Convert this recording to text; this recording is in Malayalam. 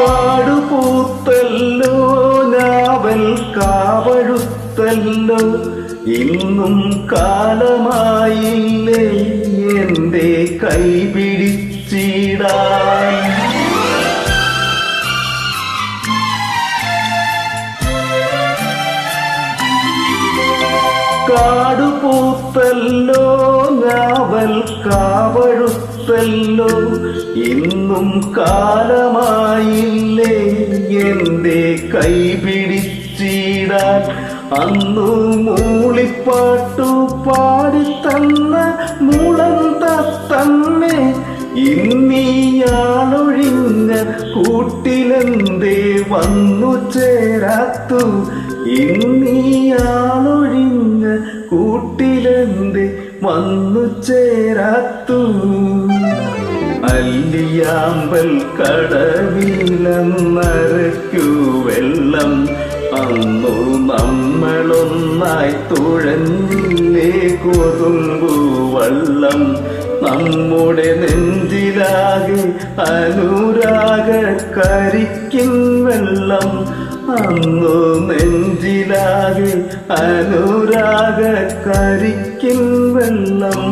കാടുപൂത്തല്ലോ നാവൽ കാവഴുത്തല്ലോ. ഇന്നും കാലമായില്ലേ എന്റെ കൈപിടിച്ചിടാൻ കാടുപൂത്തല്ലോ നാവൽ കാവഴുത്തല്ലോ ഇന്നും കാലമായില്ലേ? എന്റെ കൈപിടിച്ചിടാൻ അന്നു മൂളിപ്പാട്ടു പാടിത്തന്ന മുളം തന്നെ ഇന്നീയാളൊഴിഞ്ഞ കൂട്ടിലെന്തേ വന്നു ചേരാത്തു? ഇന്നീയാളൊഴിഞ്ഞ കൂട്ടിലെന്തേ വന്നു ചേരാത്തു? അല്ലിയാമ്പൽ കടവിലെന്നരയ്ക്കു വെള്ളം. അന്നു നമ്മളൊന്നായി തുഴഞ്ഞില്ലേ കൊതുമ്പു വള്ളം. നമ്മുടെ നെഞ്ചിലാകെ അനുരാഗ കരിക്കും വെള്ളം. അന്നു നെഞ്ചിലാകെ അനുരാഗ കരിക്കും വെള്ളം.